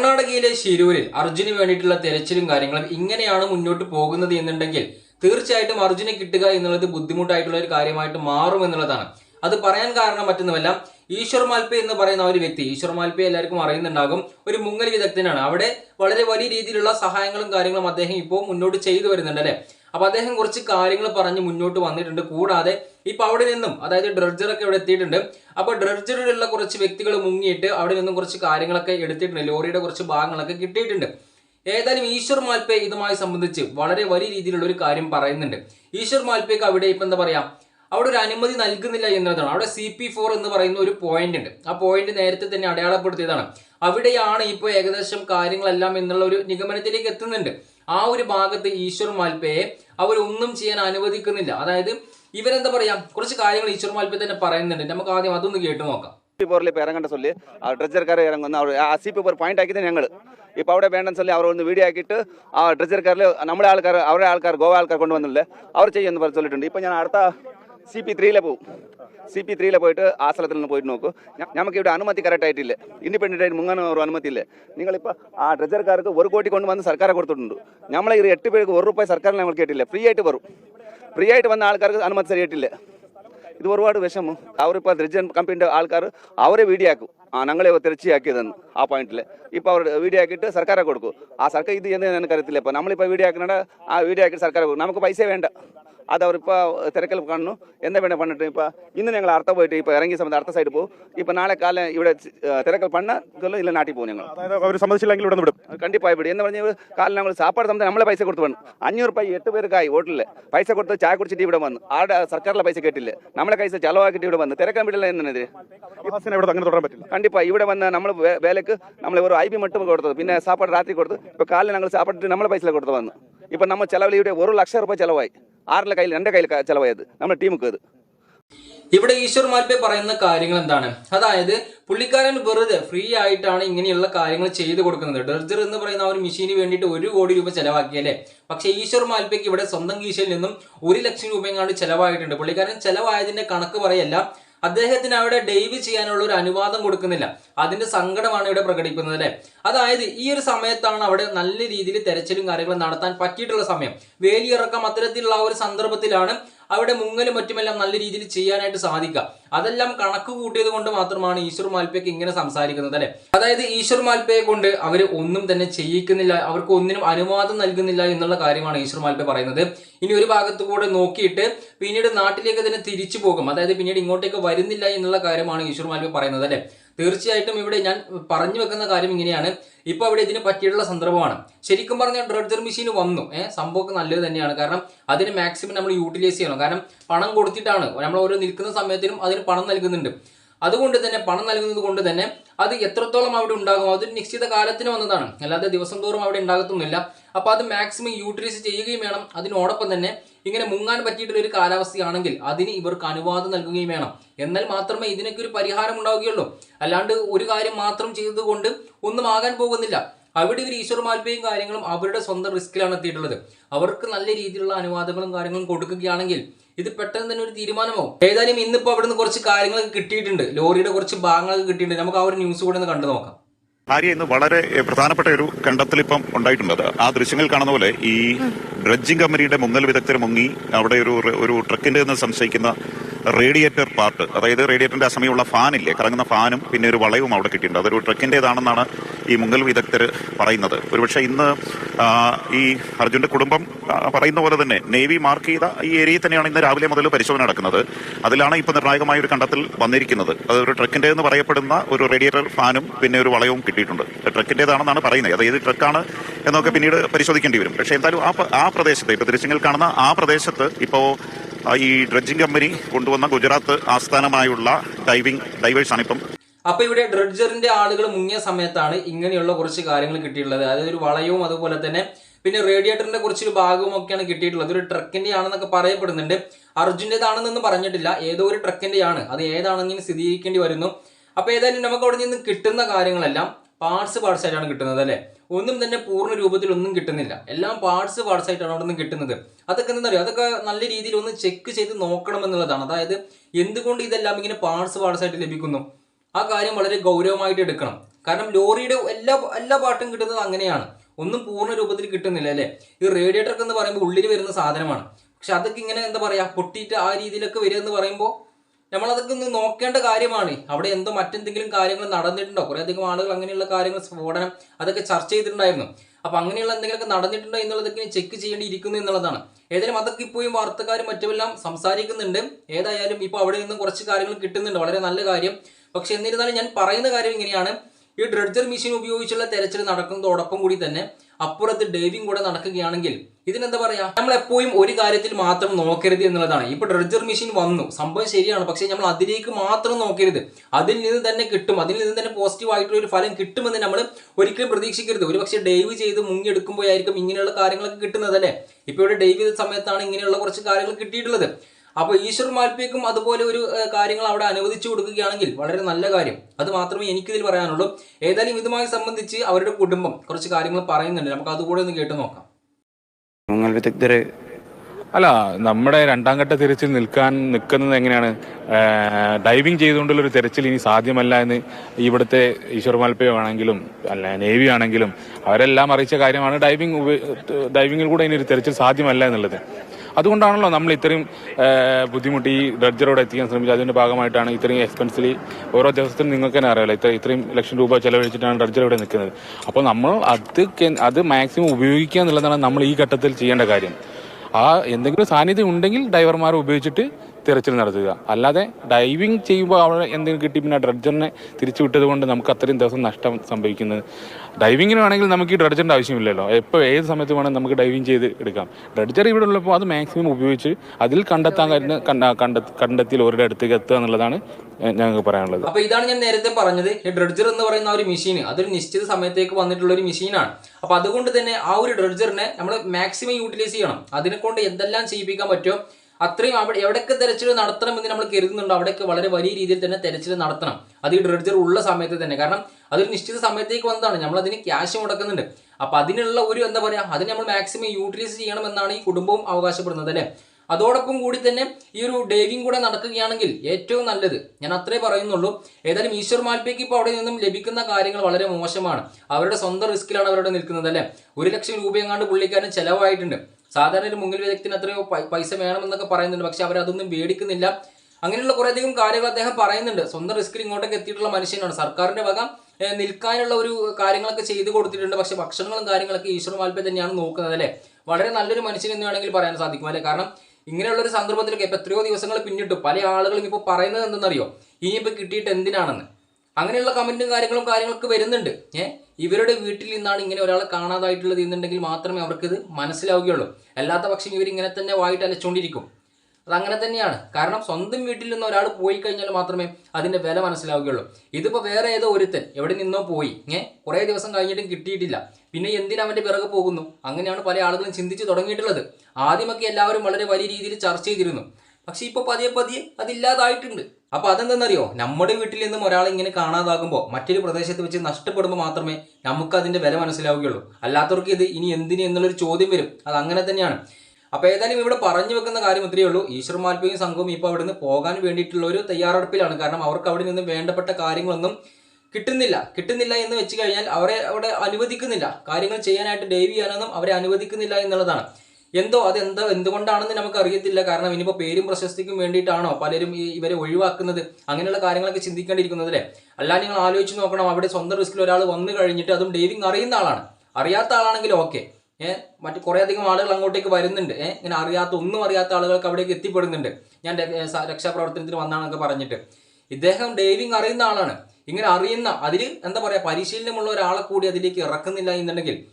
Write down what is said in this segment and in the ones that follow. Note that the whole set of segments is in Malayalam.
കർണാടകയിലെ ശിരൂരിൽ അർജുന് വേണ്ടിയിട്ടുള്ള തെരച്ചിലും കാര്യങ്ങളും ഇങ്ങനെയാണ് മുന്നോട്ട് പോകുന്നത് എന്നുണ്ടെങ്കിൽ തീർച്ചയായിട്ടും അർജുനെ കിട്ടുക എന്നുള്ളത് ബുദ്ധിമുട്ടായിട്ടുള്ള ഒരു കാര്യമായിട്ട് മാറും എന്നുള്ളതാണ്. അത് പറയാൻ കാരണം മറ്റൊന്നുമല്ല. ഈശ്വർ മാൽപ്പെ എന്ന് പറയുന്ന ഒരു വ്യക്തി ഈശ്വർ മാൽപ്പെ എല്ലാവർക്കും അറിയുന്നുണ്ടാകും ഒരു മുങ്ങൽ വിദഗ്ധനാണ്. അവിടെ വളരെ വലിയ രീതിയിലുള്ള സഹായങ്ങളും കാര്യങ്ങളും അദ്ദേഹം ഇപ്പോൾ മുന്നോട്ട് ചെയ്തു വരുന്നുണ്ട് അല്ലെ? അപ്പൊ അദ്ദേഹം കുറച്ച് കാര്യങ്ങൾ പറഞ്ഞ് മുന്നോട്ട് വന്നിട്ടുണ്ട്. കൂടാതെ ഇപ്പൊ അവിടെ നിന്നും അതായത് ഡ്രഡ്ജറൊക്കെ അവിടെ എത്തിയിട്ടുണ്ട്. അപ്പൊ ഡ്രഡ്ജറിലുള്ള കുറച്ച് വ്യക്തികൾ മുങ്ങിയിട്ട് അവിടെ നിന്നും കുറച്ച് കാര്യങ്ങളൊക്കെ എടുത്തിട്ടുണ്ട്. ലോറിയുടെ കുറച്ച് ഭാഗങ്ങളൊക്കെ കിട്ടിയിട്ടുണ്ട്. ഏതായാലും ഈശ്വർ മാൽപേ ഇതുമായി സംബന്ധിച്ച് വളരെ വലിയ രീതിയിലുള്ള ഒരു കാര്യം പറയുന്നുണ്ട്. ഈശ്വർ മാൽപേക്ക് അവിടെ ഇപ്പൊ എന്താ പറയാ അവിടെ ഒരു അനുമതി നൽകുന്നില്ല എന്നതാണ് അവിടെ സി പി ഫോർ എന്ന് പറയുന്ന ഒരു പോയിന്റ് ഉണ്ട്. ആ പോയിന്റ് നേരത്തെ തന്നെ അടയാളപ്പെടുത്തിയതാണ്. അവിടെയാണ് ഇപ്പോൾ ഏകദേശം കാര്യങ്ങളെല്ലാം എന്നുള്ള ഒരു നിഗമനത്തിലേക്ക് എത്തുന്നുണ്ട്. ആ ഒരു ഭാഗത്ത് ഈശ്വർ മാൽപ്പയെ അവരൊന്നും ചെയ്യാൻ അനുവദിക്കുന്നില്ല. അതായത് ഇവരെന്താ പറയാ? കുറച്ച് കാര്യങ്ങൾ ഈശ്വർ മാൽപ്പി തന്നെ പറയുന്നുണ്ട്. നമുക്ക് ആദ്യം അതൊന്ന് കേട്ട് നോക്കാം. ആ സി ഒരു പോയിന്റ് ആക്കിയത് ഞങ്ങൾ അവർ വീഡിയോ ആ ആൾക്കാർ ആൾക്കാർ ഗോവ അവർ ഞാൻ അടുത്ത പോകും പോയിട്ട് ആ സ്ഥലത്തിൽ നിന്ന് പോയിട്ട് നോക്കൂ. നമുക്ക് ഇവിടെ അനുമതി ആയിട്ടില്ല? ആയിട്ട് അനുമതി ഇല്ല? ആ കോടി കൊണ്ടുവന്ന് സർക്കാർ കൊടുത്തിട്ടുണ്ട്. നമ്മളെ ഈ എട്ട് പേർക്ക് ഒരു രൂപ സർക്കാരിൽ കേട്ടില്ല? ഫ്രീ ആയിട്ട് വരും. ഫ്രീ ആയിട്ട് വന്ന ആൾക്കാർക്ക് അനുമതി ശരിയായിട്ടില്ല ഇത് ഒരുപാട് വിഷമം. അവരിപ്പോൾ റിജൻ കമ്പനിയുടെ ആൾക്കാർ അവരെ വീഡിയോ ആക്കും. ആ ഞങ്ങളെ തിരച്ചിയാക്കിയതെന്ന് ആ പോയിന്റിൽ ഇപ്പോൾ അവർ വീഡിയോ ആക്കിയിട്ട് സർക്കാരെ കൊടുക്കും. ആ സർക്കാർ ഇത് എന്ന് എനിക്കറിയത്തില്ല. ഇപ്പോൾ നമ്മളിപ്പോൾ വീഡിയോ ആക്കണ ആ വീഡിയോ ആക്കിയിട്ട് സർക്കാർ കൊടുക്കും. നമുക്ക് പൈസ വേണ്ട. അത് അവർ ഇപ്പോൾ തിരക്കിൽ കാണുന്നു. എന്താ വേണേൽ പണിട്ട് ഇപ്പോൾ ഇന്ന് ഞങ്ങൾ അർത്ഥ പോയിട്ട് ഇപ്പോൾ ഇറങ്ങിയ സമയത്ത് അടുത്ത സൈഡ് പോകും ഇപ്പോൾ നാളെ കാലം ഇവിടെ തിരക്കിൽ പണ്ണ ഇല്ല നാട്ടിൽ പോകും ഞങ്ങൾ. അവർ സമ്മതിച്ചില്ലെങ്കിൽ ഇവിടെ വിടും. കണ്ടിപ്പായി വിടും എന്ന് പറഞ്ഞാൽ കാലം ഞങ്ങൾ സാപ്പാട് സമയത്ത് നമ്മളെ പൈസ കൊടുത്ത് വേണം അഞ്ഞൂറ് രൂപ എട്ട് പേർക്കായി ഹോട്ടലിൽ പൈസ കൊടുത്ത് ചായ കുടിച്ചിട്ട് ഇവിടെ വന്നു. ആടെ സർക്കാരിലെ പൈസ കേട്ടില്ല. നമ്മളെ പൈസ ചെലവാക്കിയിട്ട് ഇവിടെ വന്ന്. തിരക്കാൻ വിടില്ല എന്നത് കണ്ടിപ്പാ ഇവിടെ വന്ന് നമ്മൾ വേലക്ക് നമ്മൾ ഒരു ഐ പി മട്ടും കൊടുത്തത്. പിന്നെ സാപ്പാട് രാത്രി കൊടുത്ത്. ഇപ്പോൾ കാലിൽ ഞങ്ങൾ സാപ്പാടിട്ട് നമ്മളെ പൈസ കൊടുത്ത് വന്നു. നമ്മൾ ചെലവിൽ ഇവിടെ ഒരു ലക്ഷം രൂപ ചെലവായി. ആറിലെ കയ്യിൽ എന്റെ കയ്യിൽ ചെലവായത്. നമ്മുടെ ടീമുക്ക് അത്. ഇവിടെ ഈശ്വർ മാൽപ്പെ പറയുന്ന കാര്യങ്ങൾ എന്താണ്? അതായത് പുള്ളിക്കാരൻ വെറുതെ ഫ്രീ ആയിട്ടാണ് ഇങ്ങനെയുള്ള കാര്യങ്ങൾ ചെയ്തു കൊടുക്കുന്നത്. ഡെർജർ എന്ന് പറയുന്ന ആ ഒരു മെഷീന് വേണ്ടിയിട്ട് ഒരു കോടി രൂപ ചെലവാക്കിയല്ലേ? പക്ഷേ ഈശ്വർ മാൽപ്പയ്ക്ക് ഇവിടെ സ്വന്തം കീശയിൽ നിന്നും ഒരു ലക്ഷം രൂപയെങ്ങാണ്ട് ചെലവായിട്ടുണ്ട്. പുള്ളിക്കാരൻ ചെലവായതിന്റെ കണക്ക് പറയല്ല. അദ്ദേഹത്തിന് അവിടെ ഡൈവ് ചെയ്യാനുള്ള ഒരു അനുവാദം കൊടുക്കുന്നില്ല. അതിന്റെ സങ്കടമാണ് ഇവിടെ പ്രകടിപ്പിക്കുന്നത് അല്ലെ? അതായത് ഈ ഒരു സമയത്താണ് അവിടെ നല്ല രീതിയിൽ തെരച്ചിലും കാര്യങ്ങളും നടത്താൻ പറ്റിയിട്ടുള്ള സമയം. വേലിയിറക്കം അത്തരത്തിലുള്ള ഒരു സന്ദർഭത്തിലാണ് അവിടെ മുങ്ങലും മറ്റുമെല്ലാം നല്ല രീതിയിൽ ചെയ്യാനായിട്ട് സാധിക്കുക. അതെല്ലാം കണക്ക് കൂട്ടിയത് കൊണ്ട് മാത്രമാണ് ഈശ്വർ മാൽപ്പയ്ക്ക് ഇങ്ങനെ സംസാരിക്കുന്നത് അല്ലെ? അതായത് ഈശ്വർ മാൽപ്പയെ കൊണ്ട് അവർ ഒന്നും തന്നെ ചെയ്യിക്കുന്നില്ല അവർക്ക് ഒന്നിനും അനുവാദം നൽകുന്നില്ല എന്നുള്ള കാര്യമാണ് ഈശ്വർ മാൽപ്പ പറയുന്നത്. ഇനി ഒരു ഭാഗത്തു കൂടെ നോക്കിയിട്ട് പിന്നീട് നാട്ടിലേക്ക് തന്നെ തിരിച്ചു പോകും. അതായത് പിന്നീട് ഇങ്ങോട്ടേക്ക് വരുന്നില്ല എന്നുള്ള കാര്യമാണ് ഈശ്വർ മാൽപ്പ പറയുന്നത് അല്ലെ? തീർച്ചയായിട്ടും ഇവിടെ ഞാൻ പറഞ്ഞു വെക്കുന്ന കാര്യം ഇങ്ങനെയാണ്. ഇപ്പൊ അവിടെ ഇതിന് പറ്റിയിട്ടുള്ള സന്ദർഭമാണ്. ശരിക്കും പറഞ്ഞാൽ ഡ്രഡ്ജർ മെഷീൻ വന്നു. ഏഹ് സംഭവമൊക്കെ നല്ലത് തന്നെയാണ്. കാരണം അതിന് മാക്സിമം നമ്മൾ യൂട്ടിലൈസ് ചെയ്യണം. കാരണം പണം കൊടുത്തിട്ടാണ്. നമ്മൾ ഓരോ നിൽക്കുന്ന സമയത്തിനും അതിന് പണം നൽകുന്നുണ്ട്. അതുകൊണ്ട് തന്നെ പണം നൽകുന്നത് കൊണ്ട് തന്നെ അത് എത്രത്തോളം അവിടെ ഉണ്ടാകും അതൊരു നിശ്ചിത കാലത്തിന് വന്നതാണ്. അല്ലാതെ ദിവസം തോറും അവിടെ ഉണ്ടാകത്തൊന്നുമില്ല. അപ്പോൾ അത് മാക്സിമം യൂട്ടിലൈസ് ചെയ്യുകയും വേണം. അതിനോടൊപ്പം തന്നെ ഇങ്ങനെ മുങ്ങാൻ പറ്റിയിട്ടുള്ള ഒരു കാലാവസ്ഥയാണെങ്കിൽ അതിന് ഇവർക്ക് അനുവാദം നൽകുകയും വേണം. എന്നാൽ മാത്രമേ ഇതിനൊക്കെ ഒരു പരിഹാരം ഉണ്ടാവുകയുള്ളൂ. അല്ലാണ്ട് ഒരു കാര്യം മാത്രം ചെയ്തതുകൊണ്ട് ഒന്നും ആകാൻ പോകുന്നില്ല. അവിടെ ഒരു ഈശ്വർ മാൽപ്പയും കാര്യങ്ങളും അവരുടെ സ്വന്തം റിസ്കിലാണ് എത്തിയിട്ടുള്ളത്. അവർക്ക് നല്ല രീതിയിലുള്ള അനുവാദങ്ങളും കാര്യങ്ങളും കൊടുക്കുകയാണെങ്കിൽ ഇത് പെട്ടെന്ന് തന്നെ ഒരു തീരുമാനമോ ഏതായാലും ഇന്നിപ്പോ അവിടുന്ന് കുറച്ച് കാര്യങ്ങളൊക്കെ കിട്ടിയിട്ടുണ്ട്. ലോറിയുടെ കുറച്ച് ഭാഗങ്ങളൊക്കെ കിട്ടിയിട്ടുണ്ട്. നമുക്ക് ആ ഒരു ന്യൂസ് കൂടെ ഒന്ന് കണ്ടു നോക്കാം. ഭാര്യ ഇന്ന് വളരെ പ്രധാനപ്പെട്ട ഒരു കണ്ടെത്തൽ ഇപ്പം ഉണ്ടായിട്ടുണ്ട്. ആ ദൃശ്യങ്ങൾ കാണുന്ന പോലെ ഈ ഡ്രഡ്ജിംഗ് കമ്പനിയുടെ മുങ്ങൽ വിദഗ്ധർ മുങ്ങി അവിടെ ഒരു ഒരു ട്രക്കിന്റെ എന്ന് സംശയിക്കുന്ന റേഡിയേറ്റർ പാർട്ട് അതായത് റേഡിയേറ്ററിന്റെ അസമയമുള്ള സമയമുള്ള ഫാനില്ലേ കറങ്ങുന്ന ഫാനും പിന്നെ ഒരു വളയവും അവിടെ കിട്ടിയിട്ടുണ്ട്. അതൊരു ട്രക്കിന്റേതാണെന്നാണ് ഈ മുങ്ങൽ വിദഗ്ധർ പറയുന്നത്. ഒരുപക്ഷെ ഇന്ന് ഈ അർജുന്റെ കുടുംബം പറയുന്ന പോലെ തന്നെ നേവി മാർക്ക് ചെയ്ത ഈ ഏരിയയിൽ തന്നെയാണ് ഇന്ന് രാവിലെ മുതൽ പരിശോധന നടക്കുന്നത്. അതിലാണ് ഇപ്പോൾ നിർണായകമായ ഒരു കണ്ടെത്തൽ വന്നിരിക്കുന്നത്. അത് ഒരു ട്രക്കിന്റെ എന്ന് പറയപ്പെടുന്ന ഒരു റേഡിയേറ്റർ ഫാനും പിന്നെ ഒരു വളയവും കിട്ടിയിട്ടുണ്ട്. ട്രക്കിന്റേതാണെന്നാണ് പറയുന്നത്. അത് ഏത് ട്രക്കാണ് എന്നൊക്കെ പിന്നീട് പരിശോധിക്കേണ്ടി വരും. പക്ഷേ എന്തായാലും ആ ആ പ്രദേശത്ത് ഇപ്പോൾ ദൃശ്യങ്ങൾ കാണുന്ന ആ പ്രദേശത്ത് ഇപ്പോൾ ഈ ഡ്രഡ്ജിംഗ് കമ്പനി കൊണ്ടുവന്ന ഗുജറാത്ത് ആസ്ഥാനമായുള്ള ഡൈവിംഗ് ഡൈവേഴ്സാണ് ഇപ്പം അപ്പൊ ഇവിടെ ഡ്രഡ്ജറിന്റെ ആളുകൾ മുങ്ങിയ സമയത്താണ് ഇങ്ങനെയുള്ള കുറച്ച് കാര്യങ്ങൾ കിട്ടിയിട്ടുള്ളത്. അതായത് ഒരു വളയവും അതുപോലെ തന്നെ പിന്നെ റേഡിയേറ്ററിന്റെ കുറച്ചൊരു ഭാഗവും ഒക്കെയാണ് കിട്ടിയിട്ടുള്ളത്. ഒരു ട്രക്കിന്റെ ആണെന്നൊക്കെ പറയപ്പെടുന്നുണ്ട്. അർജുന്റെതാണെന്നൊന്നും പറഞ്ഞിട്ടില്ല. ഏതോ ഒരു ട്രക്കിന്റെയാണ് അത് ഏതാണെന്ന് സ്ഥിരീകരിക്കേണ്ടി വരുന്നു. അപ്പോൾ ഏതായാലും നമുക്ക് അവിടെ നിന്ന് കിട്ടുന്ന കാര്യങ്ങളെല്ലാം പാർട്സ് പാർട്സ് ആയിട്ടാണ് കിട്ടുന്നത് അല്ലേ? ഒന്നും തന്നെ പൂർണ രൂപത്തിൽ ഒന്നും കിട്ടുന്നില്ല. എല്ലാം പാർട്സ് പാർട്സ് ആയിട്ടാണ് അവിടെ നിന്ന് കിട്ടുന്നത്. അതൊക്കെ എന്താ അതൊക്കെ നല്ല രീതിയിൽ ഒന്ന് ചെക്ക് ചെയ്ത് നോക്കണം എന്നുള്ളതാണ് അതായത് എന്തുകൊണ്ട് ഇതെല്ലാം ഇങ്ങനെ പാർട്സ് പാർട്സ് ആയിട്ട് ലഭിക്കുന്നു? ആ കാര്യം വളരെ ഗൗരവമായിട്ട് എടുക്കണം. കാരണം ലോറിയുടെ എല്ലാ എല്ലാ പാട്ടും കിട്ടുന്നത് അങ്ങനെയാണ്. ഒന്നും പൂർണ രൂപത്തിൽ കിട്ടുന്നില്ല അല്ലേ? ഈ റേഡിയേറ്റർ എന്ന് പറയുമ്പോൾ ഉള്ളിൽ വരുന്ന സാധനമാണ്. പക്ഷെ അതൊക്കെ ഇങ്ങനെ എന്താ പറയാ പൊട്ടിയിട്ട് ആ രീതിയിലൊക്കെ വരിക എന്ന് പറയുമ്പോൾ നമ്മൾ അതൊക്കെ ഒന്ന് നോക്കേണ്ട കാര്യമാണ്. അവിടെ എന്തോ മറ്റെന്തെങ്കിലും കാര്യങ്ങൾ നടന്നിട്ടുണ്ടോ? കുറേ അധികം ആളുകൾ അങ്ങനെയുള്ള കാര്യങ്ങൾ സ്ഫോടനം അതൊക്കെ ചർച്ച ചെയ്തിട്ടുണ്ടായിരുന്നു. അപ്പൊ അങ്ങനെയുള്ള എന്തെങ്കിലുമൊക്കെ നടന്നിട്ടുണ്ടോ എന്നുള്ളതൊക്കെ ചെക്ക് ചെയ്യേണ്ടിയിരിക്കുന്നു എന്നുള്ളതാണ്. ഏതായാലും അതൊക്കെ ഇപ്പോഴും വാർത്തക്കാരും മറ്റുമെല്ലാം സംസാരിക്കുന്നുണ്ട്. ഏതായാലും ഇപ്പോൾ അവിടെ നിന്നും കുറച്ച് കാര്യങ്ങൾ കിട്ടുന്നുണ്ട്. വളരെ നല്ല കാര്യം. പക്ഷെ എന്നിരുന്നാലും ഞാൻ പറയുന്ന കാര്യം ഇങ്ങനെയാണ്. ഈ ഡ്രഡ്ജർ മെഷീൻ ഉപയോഗിച്ചുള്ള തെരച്ചിൽ നടക്കുന്നതോടൊപ്പം കൂടി തന്നെ അപ്പുറത്ത് ഡൈവിംഗ് കൂടെ നടക്കുകയാണെങ്കിൽ ഇതിനെന്താ പറയാ? നമ്മൾ എപ്പോഴും ഒരു കാര്യത്തിൽ മാത്രം നോക്കരുത് എന്നുള്ളതാണ്. ഇപ്പൊ ഡ്രഡ്ജർ മെഷീൻ വന്നു. സംഭവം ശരിയാണ്. പക്ഷെ നമ്മൾ അതിലേക്ക് മാത്രം നോക്കരുത്. അതിൽ നിന്ന് തന്നെ കിട്ടും. അതിൽ നിന്ന് തന്നെ പോസിറ്റീവ് ആയിട്ടുള്ള ഒരു ഫലം കിട്ടുമെന്ന് നമ്മൾ ഒരിക്കലും പ്രതീക്ഷിക്കരുത്. ഒരു പക്ഷേ ഡൈവ് ചെയ്ത് മുങ്ങിയെടുക്കുമ്പോഴായിരിക്കും ഇങ്ങനെയുള്ള കാര്യങ്ങളൊക്കെ കിട്ടുന്നത് അല്ലേ? ഇപ്പൊ ഇവിടെ ഡൈവ് ചെയ്ത സമയത്താണ് ഇങ്ങനെയുള്ള കുറച്ച് കാര്യങ്ങൾ കിട്ടിയിട്ടുള്ളത്. അപ്പോൾ ഈശ്വർ മാൽപ്പിക്കും അതുപോലെ ഒരു കാര്യങ്ങൾ അവിടെ അനുവദിച്ചു കൊടുക്കുകയാണെങ്കിൽ വളരെ നല്ല കാര്യം. അത് മാത്രമേ എനിക്കിതിൽ പറയാനുള്ളൂ. ഏതായാലും ഇതുമായി സംബന്ധിച്ച് അവരുടെ കുടുംബം കുറച്ച് കാര്യങ്ങൾ പറയുന്നുണ്ട്. നമുക്ക് അതുകൂടെ ഒന്ന് കേട്ടു നോക്കാം. വിദഗ്ധര് അല്ല നമ്മുടെ രണ്ടാം ഘട്ട തിരച്ചിൽ നിൽക്കാൻ നിൽക്കുന്നത് എങ്ങനെയാണ്? ഡൈവിംഗ് ചെയ്തുകൊണ്ടുള്ള ഒരു തിരച്ചിൽ ഇനി സാധ്യമല്ല എന്ന് ഇവിടുത്തെ ഈശ്വർ മാൽപ്പയോ ആണെങ്കിലും അല്ല നേവി ആണെങ്കിലും അവരെല്ലാം അറിയിച്ച കാര്യമാണ് ഡൈവിംഗ് ഡൈവിങ്ങിൽ ഡൈവിംഗിൽ കൂടെ ഇനി ഒരു തിരച്ചിൽ സാധ്യമല്ല എന്നുള്ളത്. അതുകൊണ്ടാണല്ലോ നമ്മൾ ഇത്രയും ബുദ്ധിമുട്ടി ഡ്രഡ്ജറോട് എത്തിക്കാൻ ശ്രമിച്ചത്. അതിന്റെ ഭാഗമായിട്ടാണ് ഇത്രയും എക്സ്പെൻസിൽ ഓരോ ദിവസത്തിനും നിങ്ങൾക്ക് തന്നെ അറിയാലോ ഇത്ര ഇത്രയും ലക്ഷം രൂപ ചെലവഴിച്ചിട്ടാണ് ഡ്രഡ്ജർ ഇവിടെ നിൽക്കുന്നത്. അപ്പോൾ നമ്മൾ അത് അത് മാക്സിമം ഉപയോഗിക്കുക എന്നുള്ളതാണ് നമ്മൾ ഈ ഘട്ടത്തിൽ ചെയ്യേണ്ട കാര്യം. ആ എന്തെങ്കിലും സാന്നിധ്യം ഉണ്ടെങ്കിൽ ഡ്രൈവർമാരെ ഉപയോഗിച്ചിട്ട് തിരച്ചിൽ നടത്തുക. അല്ലാതെ ഡൈവിങ് ചെയ്യുമ്പോൾ അവിടെ എന്തെങ്കിലും കിട്ടി പിന്നെ ഡ്രഡ്ജറിനെ തിരിച്ചു വിട്ടത് കൊണ്ട് നമുക്ക് അത്രയും ദിവസം നഷ്ടം സംഭവിക്കുന്നത്. ഡൈവിങ്ങിന് വേണമെങ്കിൽ നമുക്ക് ഈ ഡ്രഡ്ജറിന്റെ ആവശ്യമില്ലല്ലോ. എപ്പോൾ ഏത് സമയത്ത് വേണമെങ്കിൽ നമുക്ക് ഡൈവിങ് ചെയ്ത് എടുക്കാം. ഡ്രഡ്ജർ ഇവിടെ ഉള്ളപ്പോൾ അത് മാക്സിമം ഉപയോഗിച്ച് അതിൽ കണ്ടെത്താൻ കാര്യം കണ്ട- കണ്ട- കണ്ടെത്തി ലോറിയുടെ അടുത്തേക്ക് എത്തുക എന്നുള്ളതാണ് ഞങ്ങൾക്ക് പറയാനുള്ളത്. അപ്പോൾ ഇതാണ് ഞാൻ നേരത്തെ പറഞ്ഞത്. ഈ ഡ്രഡ്ജർ എന്ന് പറയുന്ന ഒരു മെഷീൻ അതൊരു നിശ്ചിത സമയത്തേക്ക് വന്നിട്ടുള്ള ഒരു മെഷീനാണ് അപ്പോൾ അതുകൊണ്ട് തന്നെ ആ ഒരു ഡ്രഡ്ജറിനെ നമ്മൾ മാക്സിമം യൂട്ടിലൈസ് ചെയ്യണം. അതിനെ കൊണ്ട് എന്തെല്ലാം ചെയ്യിപ്പിക്കാൻ പറ്റുമോ അത്രയും അവിടെ എവിടെയൊക്കെ തെരച്ചിൽ നടത്തണം എന്ന് നമ്മൾ കരുതുന്നുണ്ടോ അവിടെയൊക്കെ വളരെ വലിയ രീതിയിൽ തന്നെ തെരച്ചിൽ നടത്തണം. അത് ഈ ഡ്രഡ്ജർ ഉള്ള സമയത്ത് തന്നെ. കാരണം അതൊരു നിശ്ചിത സമയത്തേക്ക് വന്നതാണ്. നമ്മൾ അതിന് ക്യാഷ് മുടക്കുന്നുണ്ട്. അപ്പൊ അതിനുള്ള ഒരു എന്താ പറയാ അതിന് നമ്മൾ മാക്സിമം യൂട്ടിലൈസ് ചെയ്യണം എന്നാണ് ഈ കുടുംബവും അവകാശപ്പെടുന്നത് അല്ലെ? അതോടൊപ്പം കൂടി തന്നെ ഈ ഒരു ഡൈവിംഗ് കൂടെ നടക്കുകയാണെങ്കിൽ ഏറ്റവും നല്ലത് ഞാൻ അത്രേ പറയുന്നുള്ളൂ. ഏതായാലും ഈശ്വർ മാൽപ്പയ്ക്ക് ഇപ്പോൾ അവിടെ നിന്നും ലഭിക്കുന്ന കാര്യങ്ങൾ വളരെ മോശമാണ്. അവരുടെ സ്വന്തം റിസ്കിലാണ് അവരുടെ നിൽക്കുന്നത് അല്ലെ? ഒരു ലക്ഷം രൂപയെങ്ങാണ്ട് പുള്ളിക്കാരൻ ചെലവായിട്ടുണ്ട്. സാധാരണ ഒരു മുങ്ങിൽ വിദഗ്ധത്തിന് അത്രയോ പൈസ വേണമെന്നൊക്കെ പറയുന്നുണ്ട്. പക്ഷെ അവർ അവരതൊന്നും മേടിക്കുന്നില്ല അങ്ങനെയുള്ള കുറേ അധികം കാര്യങ്ങൾ അദ്ദേഹം പറയുന്നുണ്ട്. സ്വന്തം റിസ്കിൽ ഇങ്ങോട്ടേക്ക് എത്തിയിട്ടുള്ള മനുഷ്യനാണ്. സർക്കാരിന്റെ വക നിൽക്കാനുള്ള ഒരു കാര്യങ്ങളൊക്കെ ചെയ്തു കൊടുത്തിട്ടുണ്ട്. പക്ഷെ ഭക്ഷണങ്ങളും കാര്യങ്ങളൊക്കെ ഈശ്വർ മാൽപ്പേ തന്നെയാണ് നോക്കുന്നത് അല്ലെ? വളരെ നല്ലൊരു മനുഷ്യൻ എന്ന് വേണമെങ്കിൽ പറയാൻ സാധിക്കും അല്ലെ? കാരണം ഇങ്ങനെയുള്ള ഒരു സന്ദർഭത്തിലൊക്കെ ഇപ്പൊ എത്രയോ ദിവസങ്ങൾ പിന്നിട്ടു. പല ആളുകളും ഇപ്പോൾ പറയുന്നത് എന്തെന്നറിയോ? ഇനിയിപ്പോൾ കിട്ടിയിട്ട് എന്തിനാണെന്ന്. അങ്ങനെയുള്ള കമന്റും കാര്യങ്ങളും കാര്യങ്ങളൊക്കെ വരുന്നുണ്ട്. ഏഹ് ഇവരുടെ വീട്ടിൽ നിന്നാണ് ഇങ്ങനെ ഒരാളെ കാണാതായിട്ടുള്ളത് എന്നുണ്ടെങ്കിൽ മാത്രമേ അവർക്കിത് മനസ്സിലാവുകയുള്ളൂ. അല്ലാത്ത പക്ഷം ഇവർ ഇങ്ങനെ തന്നെ വായിട്ട് അലച്ചുകൊണ്ടിരിക്കും അത് അങ്ങനെ തന്നെയാണ്. കാരണം സ്വന്തം വീട്ടിൽ നിന്ന് ഒരാൾ പോയി കഴിഞ്ഞാൽ മാത്രമേ അതിന്റെ വില മനസ്സിലാവുകയുള്ളൂ. ഇതിപ്പോൾ വേറെ ഏതോ ഒരുത്തൻ എവിടെ നിന്നോ പോയി. ഏഹ് കുറെ ദിവസം കഴിഞ്ഞിട്ടും കിട്ടിയിട്ടില്ല. പിന്നെ എന്തിനാ അവന്റെ പിറകെ പോകുന്നു? അങ്ങനെയാണ് പല ആളുകളും ചിന്തിച്ച് തുടങ്ങിയിട്ടുള്ളത്. ആദ്യമൊക്കെ എല്ലാവരും വളരെ വലിയ രീതിയിൽ ചർച്ച ചെയ്തിരുന്നു. പക്ഷെ ഇപ്പൊ പതിയെ പതിയെ അതില്ലാതായിട്ടുണ്ട്. അപ്പൊ അതെന്തെന്നറിയോ? നമ്മുടെ വീട്ടിൽ നിന്നും ഒരാളെ ഇങ്ങനെ കാണാതാകുമ്പോൾ മറ്റൊരു പ്രദേശത്ത് വെച്ച് നഷ്ടപ്പെടുമ്പോൾ മാത്രമേ നമുക്ക് അതിന്റെ വില മനസ്സിലാവുകയുള്ളൂ. അല്ലാത്തവർക്ക് ഇത് ഇനി എന്തിന് എന്നുള്ളൊരു ചോദ്യം വരും. അത് അങ്ങനെ തന്നെയാണ്. അപ്പൊ ഏതായാലും ഇവിടെ പറഞ്ഞു വെക്കുന്ന കാര്യം ഇത്രയേ ഉള്ളൂ. ഈശ്വർ മാൽപ്പയും സംഘവും ഇപ്പോൾ അവിടെ നിന്ന് പോകാൻ വേണ്ടിയിട്ടുള്ള ഒരു തയ്യാറെടുപ്പിലാണ്. കാരണം അവർക്ക് അവിടെ നിന്ന് വേണ്ടപ്പെട്ട കാര്യങ്ങളൊന്നും കിട്ടുന്നില്ല. കിട്ടുന്നില്ല എന്ന് വെച്ച് കഴിഞ്ഞാൽ അവരെ അവിടെ അനുവദിക്കുന്നില്ല. കാര്യങ്ങൾ ചെയ്യാനായിട്ട് ഡേവ് ചെയ്യാനൊന്നും അവരെ അനുവദിക്കുന്നില്ല എന്നുള്ളതാണ്. എന്തോ അതെന്തോ എന്തുകൊണ്ടാണെന്ന് നമുക്ക് അറിയത്തില്ല കാരണം ഇനിയിപ്പോൾ പേരും പ്രശസ്തിക്കും വേണ്ടിയിട്ടാണോ പലരും ഇവരെ ഒഴിവാക്കുന്നത്? അങ്ങനെയുള്ള കാര്യങ്ങളൊക്കെ ചിന്തിക്കേണ്ടിയിരിക്കുന്നത് അല്ലേ? അല്ലാതെ നിങ്ങൾ ആലോചിച്ച് നോക്കണം. അവിടെ സ്വന്തം റിസ്കിൽ ഒരാൾ വന്നു കഴിഞ്ഞിട്ട് അതും ഡേവിങ് അറിയുന്ന ആളാണ്. അറിയാത്ത ആളാണെങ്കിൽ ഓക്കെ. ഏഹ് മറ്റു കുറേ അധികം ആളുകൾ അങ്ങോട്ടേക്ക് വരുന്നുണ്ട്. ഏഹ് ഇങ്ങനെ അറിയാത്ത ഒന്നും അറിയാത്ത ആളുകൾക്ക് അവിടേക്ക് എത്തിപ്പെടുന്നുണ്ട്. ഞാൻ രക്ഷാപ്രവർത്തനത്തിന് വന്നാണെന്നൊക്കെ പറഞ്ഞിട്ട്. ഇദ്ദേഹം ഡേവിങ് അറിയുന്ന ആളാണ്. ഇങ്ങനെ അറിയുന്ന അതിൽ എന്താ പറയുക പരിശീലനമുള്ള ഒരാളെ കൂടി അതിലേക്ക് ഇറക്കുന്നില്ല എന്നുണ്ടെങ്കിൽ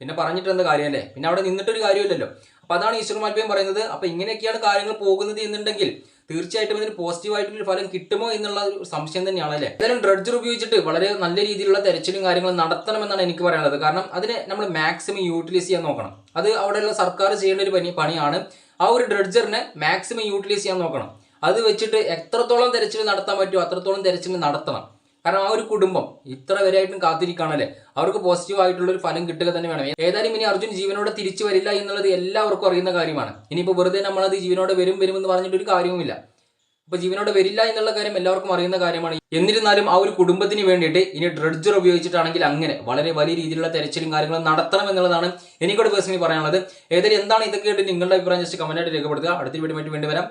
പിന്നെ പറഞ്ഞിട്ട് എന്താ കാര്യമല്ലേ പിന്നെ അവിടെ നിന്നിട്ടൊരു കാര്യമില്ലല്ലോ. അപ്പൊ അതാണ് ഈശ്വർ മാൽപ്പയും പറയുന്നത്. അപ്പൊ ഇങ്ങനെയൊക്കെയാണ് കാര്യങ്ങൾ പോകുന്നത് എന്നുണ്ടെങ്കിൽ തീർച്ചയായിട്ടും ഇതിന് പോസിറ്റീവായിട്ടുള്ള ഫലം കിട്ടുമോ എന്നുള്ള സംശയം തന്നെയാണ് അല്ലേ ഏതായാലും ഡ്രഡ്ജർ ഉപയോഗിച്ചിട്ട് വളരെ നല്ല രീതിയിലുള്ള തെരച്ചിലും കാര്യങ്ങളും നടത്തണമെന്നാണ് എനിക്ക് പറയാനുള്ളത്. കാരണം അതിന് നമ്മൾ മാക്സിമം യൂട്ടിലൈസ് ചെയ്യാൻ നോക്കണം. അത് അവിടെയുള്ള സർക്കാർ ചെയ്യേണ്ട ഒരു പണി പണിയാണ്. ആ ഒരു ഡ്രഡ്ജറിനെ മാക്സിമം യൂട്ടിലൈസ് ചെയ്യാൻ നോക്കണം. അത് വെച്ചിട്ട് എത്രത്തോളം തെരച്ചിൽ നടത്താൻ പറ്റുമോ അത്രത്തോളം തെരച്ചിൽ നടത്തണം. കാരണം ആ ഒരു കുടുംബം ഇത്ര വരെയായിട്ടും കാത്തിരിക്കുകയാണല്ലേ? അവർക്ക് പോസിറ്റീവ് ആയിട്ടുള്ള ഒരു ഫലം കിട്ടുക തന്നെ വേണം. ഏതായാലും ഇനി അർജുൻ ജീവനോടെ തിരിച്ചു വരില്ല എന്നുള്ളത് എല്ലാവർക്കും അറിയുന്ന കാര്യമാണ്. ഇനിയിപ്പോൾ വെറുതെ നമ്മളത് ജീവനോടെ വരും എന്ന് പറഞ്ഞിട്ട് ഒരു കാര്യവുമില്ല. അപ്പൊ ജീവനോടെ വരില്ല എന്നുള്ള കാര്യം എല്ലാവർക്കും അറിയുന്ന കാര്യമാണ്. എന്നിരുന്നാലും ആ ഒരു കുടുംബത്തിന് വേണ്ടിയിട്ട് ഇനി ഡ്രഡ്ജർ ഉപയോഗിച്ചിട്ടാണെങ്കിൽ അങ്ങനെ വളരെ വലിയ രീതിയിലുള്ള തെരച്ചിലും കാര്യങ്ങളും നടത്തണം എന്നുള്ളതാണ് എനിക്കോട് പേഴ്സണലി പറയാനുള്ളത്. ഏതായാലും എന്താണ് ഇതൊക്കെ ആയിട്ട് നിങ്ങളുടെ അഭിപ്രായം? ജസ്റ്റ് കമന്റായിട്ട് രേഖപ്പെടുത്തുക. അടുത്ത വീഡിയോ വേണ്ടി വരാം.